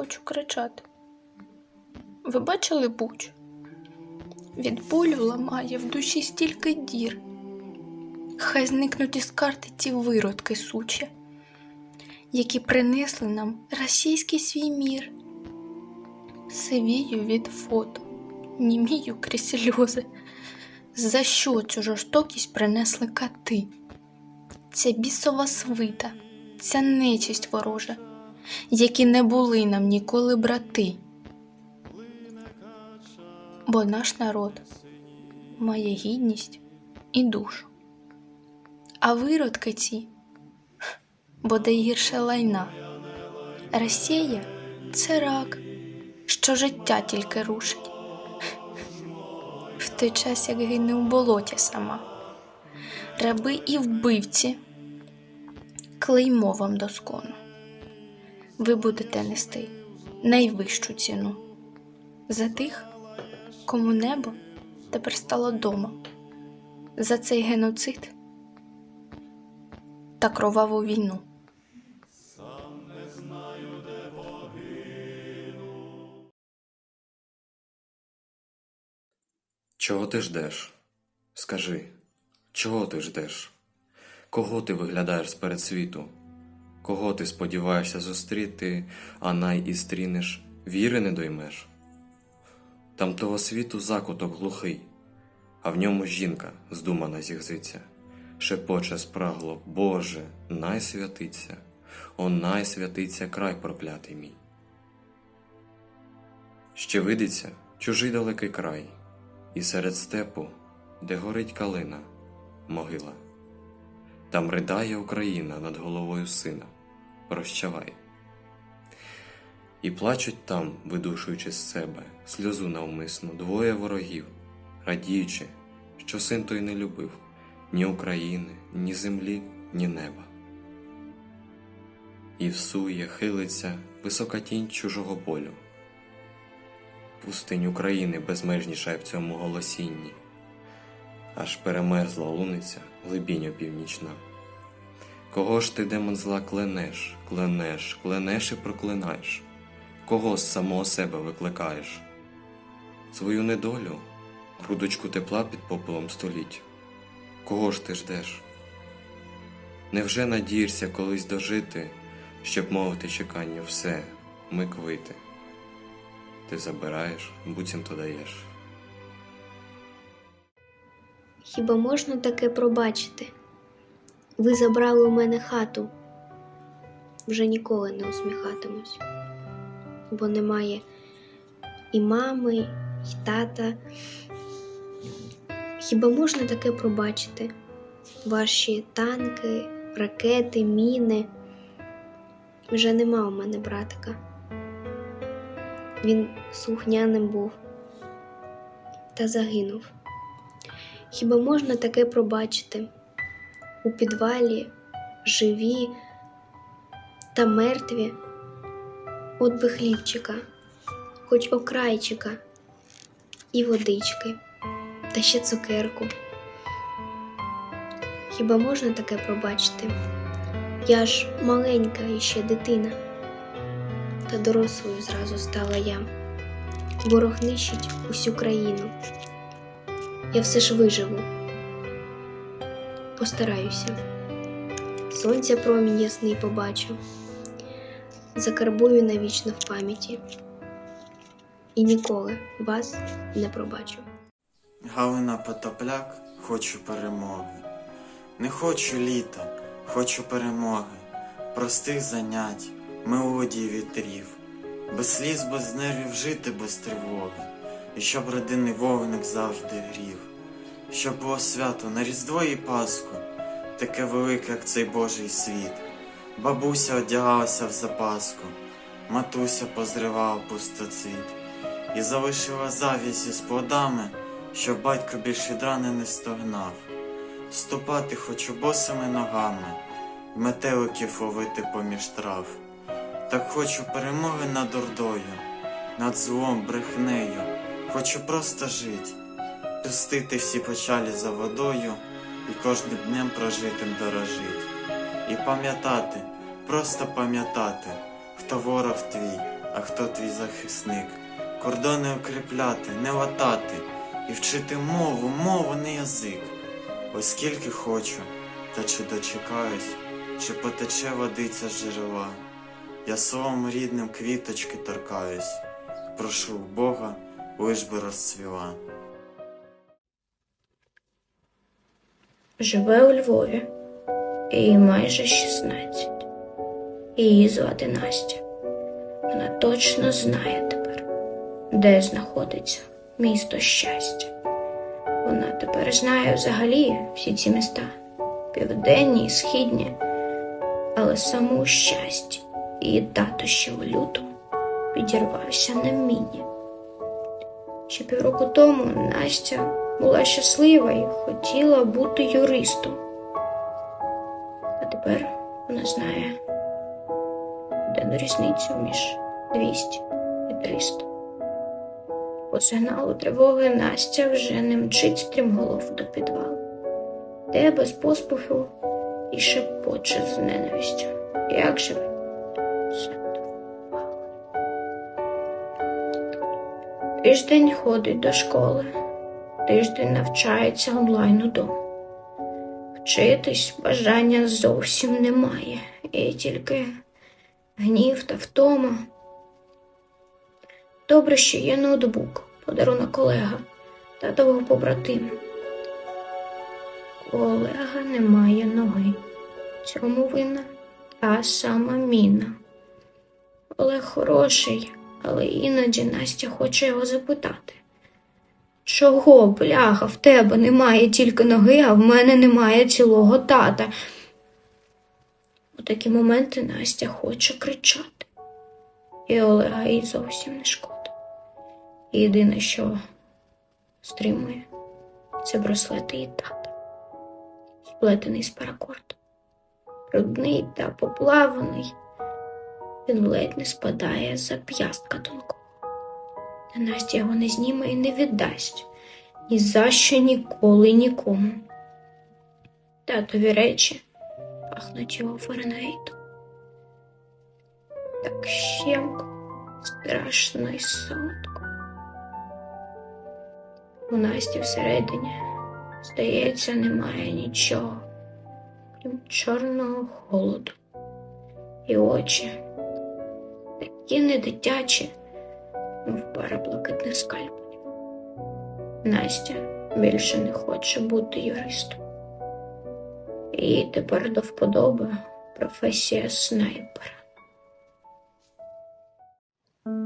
Хочу кричати. Ви бачили буч? Від болю ламає в душі стільки дір. Хай зникнуть із карти ці виродки сучі, які принесли нам російський свій мір. Сивію від фото, німію крізь сльози. За що цю жорстокість принесли кати? Ця бісова свита, ця нечисть ворожа, які не були нам ніколи брати. Бо наш народ має гідність і душу. А виродки ці буде гірше лайна. Росія це рак, що життя тільки рушить. В той час, як гине у болоті сама. Раби і вбивці, клеймо вам доскону. Ви будете нести найвищу ціну за тих, кому небо тепер стало домом, за цей геноцид та кроваву війну. Чого ти ждеш? Скажи, чого ти ждеш? Кого ти виглядаєш з світу? Кого ти сподіваєшся зустріти, а най і стрінеш, віри не доймеш? Там того світу закуток глухий, а в ньому жінка здумана зігзиться, шепоче спрагло, Боже, най святиться, о най святиться край проклятий мій. Ще видиться чужий далекий край, і серед степу, де горить калина, могила. Там ридає Україна над головою сина, прощавай. І плачуть там, видушуючи з себе сльозу навмисно, двоє ворогів, радіючи, що син той не любив ні України, ні землі, ні неба. І всує, хилиться висока тінь чужого болю. Пустинь України безмежніша в цьому голосінні, аж перемерзла луниця глибінь опівнічна. Кого ж ти, демон зла, кленеш, кленеш, кленеш і проклинаєш? Кого з самого себе викликаєш? Свою недолю, грудочку тепла під попелом століть. Кого ж ти ждеш? Невже надієшся колись дожити, щоб мовити чеканню все, ми квити? Ти забираєш, буцімто даєш. Хіба можна таке пробачити? Ви забрали у мене хату. Вже ніколи не усміхатимусь, бо немає і мами, і тата. Хіба можна таке пробачити? Ваші танки, ракети, міни. Вже нема у мене братика. Він слухняним був та загинув. Хіба можна таке пробачити? У підвалі живі та мертві, от би хлібчика, хоч окрайчика, і водички, та ще цукерку. Хіба можна таке пробачити? Я ж маленька і ще дитина, та дорослою зразу стала я. Ворог нищить усю країну. Я все ж виживу. Постараюся. Сонця промінь ясний побачу, закарбую навічно в пам'яті і ніколи вас не пробачу. Галина Потопляк, хочу перемоги. Не хочу літа, хочу перемоги, простих занять, мелодій вітрів, без сліз, без нервів жити без тривоги, і щоб родинний вогник завжди грів, щоб було свято на Різдво і Пасху, таке велике, як цей Божий світ. Бабуся одягалася в запаску, матуся позривала пустоцвіт і залишила завісі з плодами, щоб батько більш від рани не стогнав. Ступати хочу босими ногами, метеликів ловити поміж трав. Так хочу перемоги над ордою, над злом, брехнею, хочу просто жить, пустити всі печалі за водою і кожним днем прожитим дорожить. І пам'ятати, просто пам'ятати, хто ворог твій, а хто твій захисник? Кордони укріпляти, не латати і вчити мову, мову, не язик. Ось скільки хочу, та чи дочекаюсь, чи потече водиця з джерела. Я словом рідним квіточки торкаюсь, прошу Бога, лиш би розцвіла. Живе у Львові, їй майже 16. Її звати Настя. Вона точно знає тепер, де знаходиться місто щастя. Вона тепер знає взагалі всі ці міста південні і східні, але саме у щасті її тато ще у лютому підірвався на міні. Ще півроку тому Настя була щаслива і хотіла бути юристом. А тепер вона знає денну різницю між 200 і 300. По сигналу тривоги Настя вже не мчить стрімголов до підвалу, де без поспіху і шепоче з ненавистю. Як же ви? Тиждень ходить до школи, тиждень навчається онлайн удома. Вчитись бажання зовсім немає, і тільки гнів та втома. Добре, що є ноутбук, подарунок колега, татового побратима. У Олега немає ноги. Цьому винна та сама міна. Олег хороший, але іноді Настя хоче його запитати. Чого, бляха, в тебе немає тільки ноги, а в мене немає цілого тата. У такі моменти Настя хоче кричати. І Олега їй зовсім не шкода. Єдине, що стримує, це браслети її тата, сплетений з паракорду. Брудний та поплаваний, ледь не спадає за п'ястка тонкого. Та Настя його не зніме і не віддасть. Ні за що ніколи нікому. Татові речі пахнуть його Фаренгейтом. Так щемко, страшно і солодко. У Насті всередині, здається, немає нічого, крім чорного холоду. І очі такі недитячі, мов пара блакитних скальпелів. Настя більше не хоче бути юристом. Їй тепер до вподоби професія снайпера.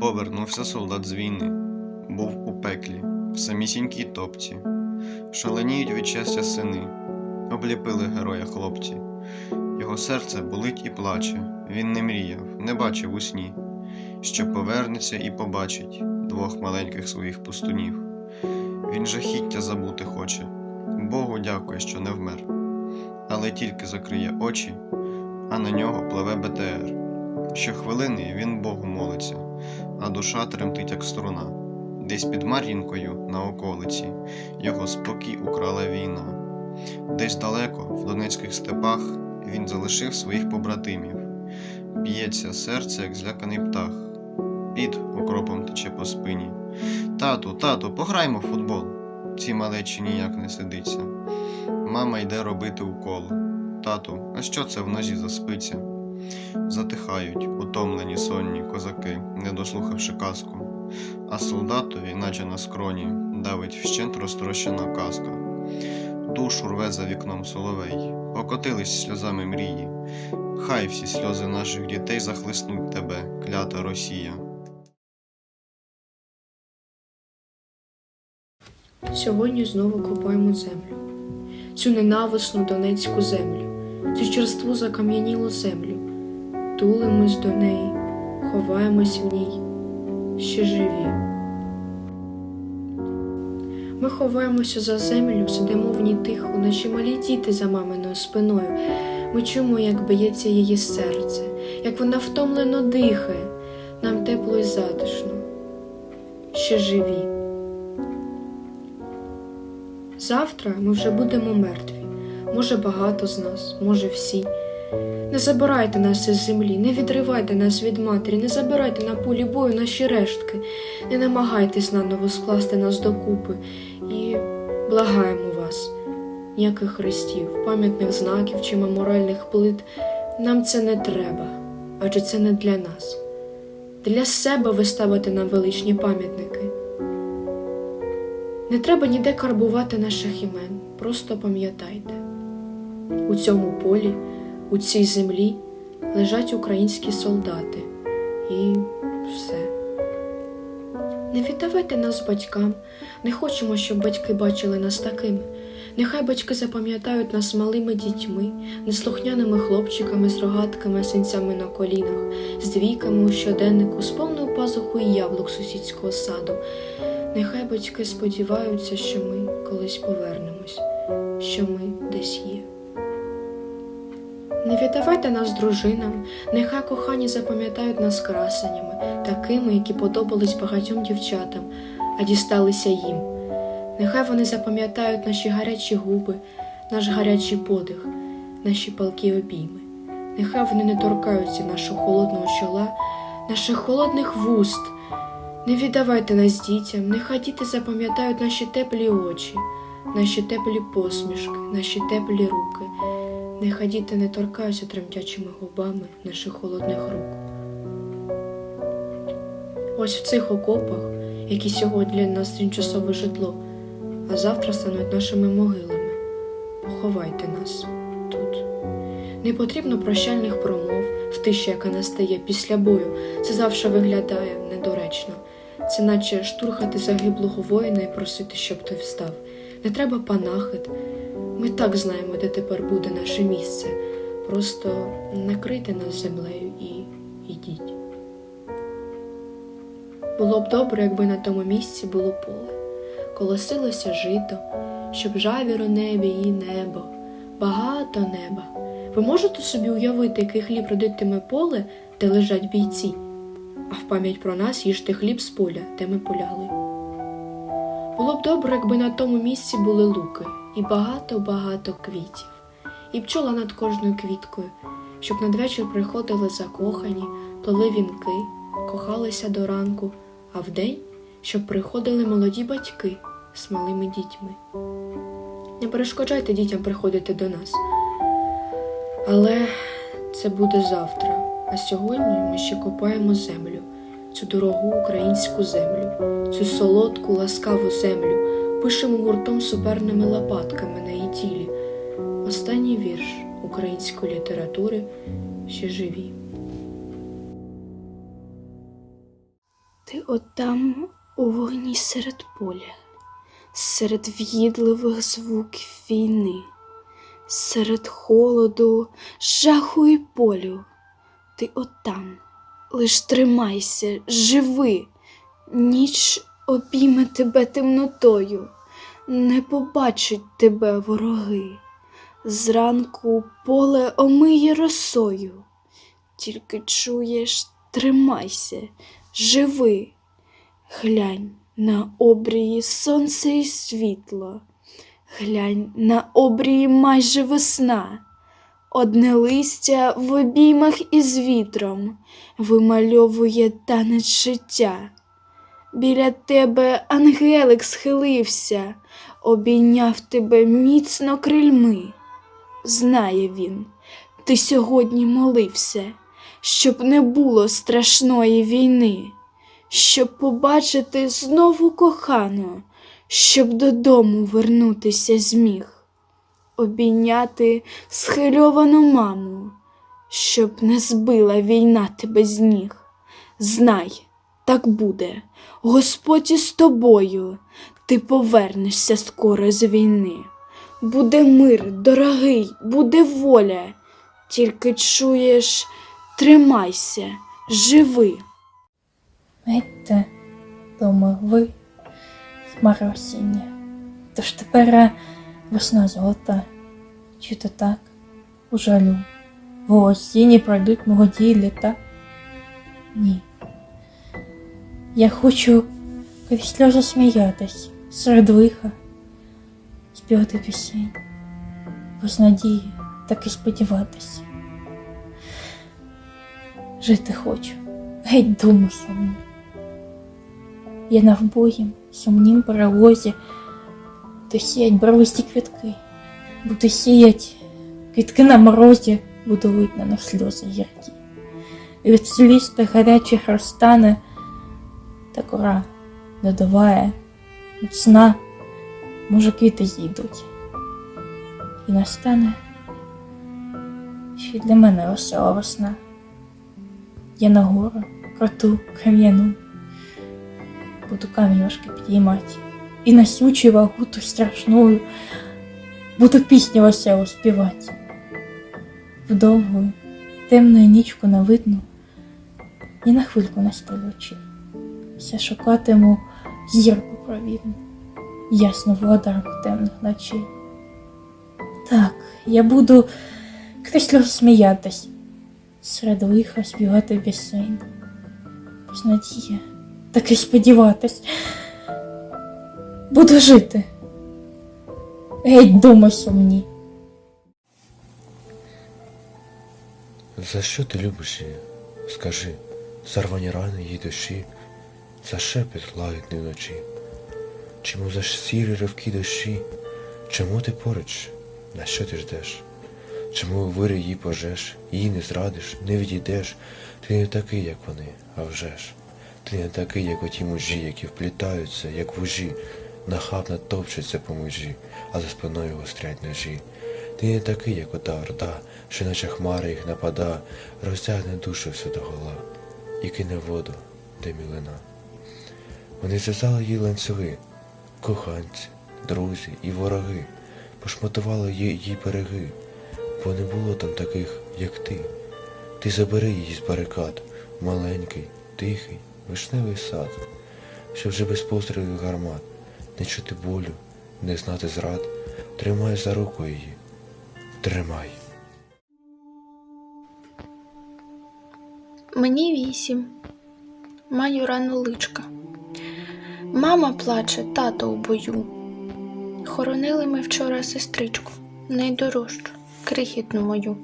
Повернувся солдат з війни, був у пеклі, в самісінькій топці. Шаленіють від щастя сини, обліпили героя хлопці. Його серце болить і плаче, він не мріяв, не бачив у сні, що повернеться і побачить двох маленьких своїх пустунів. Він жахіття забути хоче, Богу дякує, що не вмер. Але тільки закриє очі, а на нього пливе БТР. Щохвилини він Богу молиться, а душа тремтить, як струна. Десь під Мар'їнкою на околиці його спокій украла війна. Десь далеко, в донецьких степах, він залишив своїх побратимів. Б'ється серце, як зляканий птах, під окропом тече по спині. Тату, тату, пограймо в футбол. Ці малечі ніяк не сидиться. Мама йде робити укол. Тату, а що це в нозі за спиця? Затихають утомлені сонні козаки, не дослухавши казку, а солдатові, наче на скроні, давить вщент розтрощена казка. Душу рве за вікном соловей, покотились сльозами мрії. Хай всі сльози наших дітей захлиснуть тебе, клята Росія. Сьогодні знову копаємо землю, цю ненависну донецьку землю, цю черству закам'янілу землю. Тулимось до неї, ховаємось в ній, ще живі. Ми ховаємося за землю, сидимо в ній тихо, наче малі діти за маминою спиною. Ми чуємо, як б'ється її серце, як вона втомлено дихає, нам тепло і затишно, ще живі. Завтра ми вже будемо мертві. Може, багато з нас, може всі. Не забирайте нас із землі, не відривайте нас від матері, не забирайте на полі бою наші рештки, не намагайтесь наново скласти нас докупи. І благаємо вас, ніяких хрестів, пам'ятних знаків чи меморальних плит. Нам це не треба, адже це не для нас. Для себе ви ставите нам величні пам'ятники. Не треба ніде карбувати наших імен, просто пам'ятайте. У цьому полі, у цій землі лежать українські солдати. І все. Не віддавайте нас батькам, не хочемо, щоб батьки бачили нас такими. Нехай батьки запам'ятають нас малими дітьми, неслухняними хлопчиками з рогатками, синцями на колінах, з двійками у щоденнику, з повною пазухою яблук сусідського саду. Нехай батьки сподіваються, що ми колись повернемось, що ми десь є. Не віддавайте нас дружинам, нехай кохані запам'ятають нас красенями, такими, які подобались багатьом дівчатам, а дісталися їм. Нехай вони запам'ятають наші гарячі губи, наш гарячий подих, наші палкі обійми. Нехай вони не торкаються нашого холодного чола, наших холодних вуст. Не віддавайте нас дітям, нехай діти запам'ятають наші теплі очі, наші теплі посмішки, наші теплі руки. Нехай діти не торкаються тремтячими губами наших холодних рук. Ось в цих окопах, які сьогодні для нас тимчасове житло, а завтра стануть нашими могилами. Поховайте нас тут. Не потрібно прощальних промов в тиші, яка настає після бою. Це завжди виглядає недоречно. Це наче штурхати загиблого воїна і просити, щоб той встав. Не треба панахид. Ми так знаємо, де тепер буде наше місце. Просто накрийте нас землею і йдіть. Було б добре, якби на тому місці було поле, колосилося жито, щоб жавір у небі і небо, багато неба. Ви можете собі уявити, який хліб родитиме поле, де лежать бійці, а в пам'ять про нас їжте хліб з поля, де ми полягли. Було б добре, якби на тому місці були луки і багато-багато квітів, і пчола над кожною квіткою, щоб надвечір приходили закохані, плели вінки, кохалися до ранку, а вдень, щоб приходили молоді батьки з малими дітьми. Не перешкоджайте дітям приходити до нас. Але це буде завтра. А сьогодні ми ще копаємо землю, цю дорогу українську землю, цю солодку, ласкаву землю, пишемо гуртом суперними лопатками на її тілі. Останній вірш української літератури ще живі. Ти отам у вогні серед поля, серед в'їдливих звуків війни, серед холоду, жаху і полю. Ти отам, лиш тримайся, живи, ніч обійме тебе темнотою, не побачить тебе вороги. Зранку поле омиє росою, тільки чуєш, тримайся, живи, глянь на обрії сонце і світло, глянь на обрії майже весна, одне листя в обіймах із вітром вимальовує танець життя. Біля тебе ангелик схилився, обійняв тебе міцно крильми. Знає він, ти сьогодні молився щоб не було страшної війни, щоб побачити знову кохану, щоб додому вернутися зміг, обійняти схильовану маму, щоб не збила війна тебе з ніг. Знай, так буде, Господь із тобою, ти повернешся скоро з війни. Буде мир, дорогий, буде воля, тільки чуєш. Тримайся, живи. Знаєте, дома ви хмара. Тож тепер е, весна золота. Чи то так? У жалю. В осінні пройдуть молоді літа. Ні. Я хочу крізь сльози сміятись серед лиха, співати пісень, без надії так і сподіватись. жити хочу, геть думу сумну. Я на вбогім, сумнім перелозі буду сіять барвисті квітки, буду сіять квітки на морозі, буду видно на сльози гіркі. І від сліз та гарячих розтане, та кора додаває, від сна, може, квіти зійдуть. І настане ще для мене весела весна. Я на гору, кроту, кам'яну, буду камінь важкий підіймати, і несучи вагу ту страшною, буду пісню веселу співати. В довгу, темну нічку на видну, ні на хвильку не сплючи, все шукатиму зірку провідну, ясну владарку темних ночей. Так, я буду крізь сміятись, серед лиха співати пісень, без надії таки сподіватись. Буду жити. Геть думи сумні. За що ти любиш її? Скажи, зарвані рани її душі, за шепіт лагідний вночі. Чому за сірі ривки душі? Чому ти поруч? На що ти ждеш? Чому вирі її пожеш, її не зрадиш, не відійдеш? Ти не такий, як вони, а вже ж. Ти не такий, як оті мужі, які вплітаються, як вужі, нахабно топчуться по межі, а за спиною гострять ножі. Ти не такий, як ота орда, що наче хмара їх напада, розтягне душу всю догола і кине воду, де мілина. Вони зв'язали їй ланцюги, коханці, друзі і вороги, пошматували їй береги, бо не було там таких, як ти. Ти забери її з барикад, маленький, тихий, вишневий сад, що вже без пострілів гармат, не чути болю, не знати зрад, тримай за руку її, тримай. Мені вісім. Маю рану личка. Мама плаче, тато у бою. Хоронили ми вчора сестричку, найдорожчу, крихітну мою.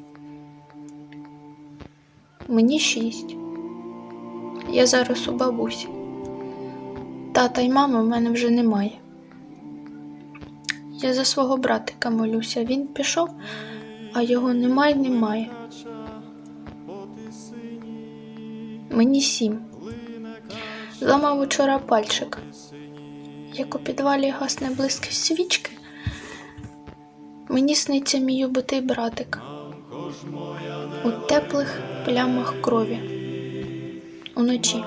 Мені шість. Я зараз у бабусі. Тата й мами в мене вже немає. Я за свого братика молюся. Він пішов, а його немає, немає. Мені сім. Зламав учора пальчик. Як у підвалі гасне блиск свічки, мені сниться мій убитий братик у теплих плямах крові. Уночі.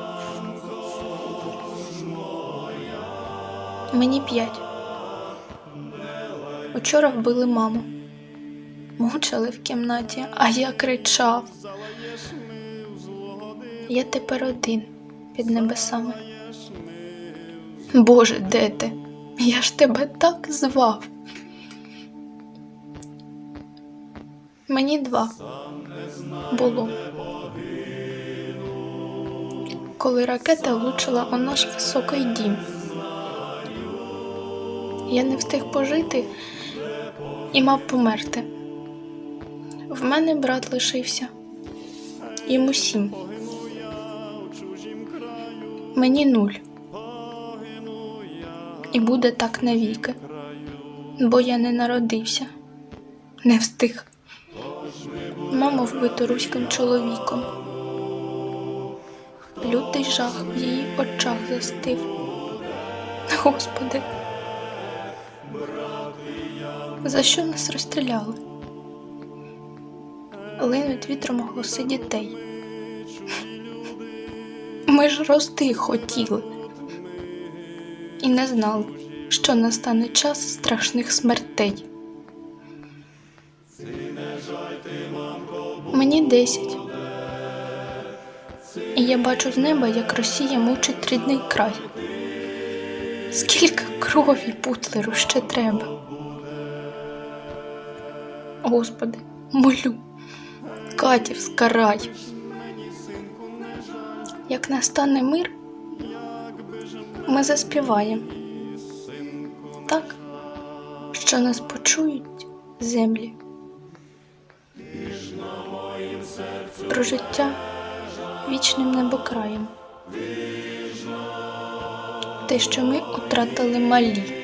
Мені п'ять. Учора вбили маму. Мучили в кімнаті, а я кричав. Я тепер один під небесами. Боже, де ти? Я ж тебе так звав. Мені два було. Коли ракета влучила у наш високий дім. Я не встиг пожити і мав померти. В мене брат лишився. Йому сім. Мені нуль. І буде так навіки, бо я не народився, не встиг. Маму вбито руським чоловіком. Лютий жах в її очах застив. Господи, за що нас розстріляли? Линуть вітром голоси дітей. Ми ж рости хотіли і не знали, що настане час страшних смертей. Мені десять. І я бачу з неба, як Росія мучить рідний край. Скільки крові Путлеру ще треба. Господи, молю, Катів скарай. Як настане мир, ми заспіваємо так, що нас почують землі. Про життя вічним небокраєм. Те, що ми втратили малі.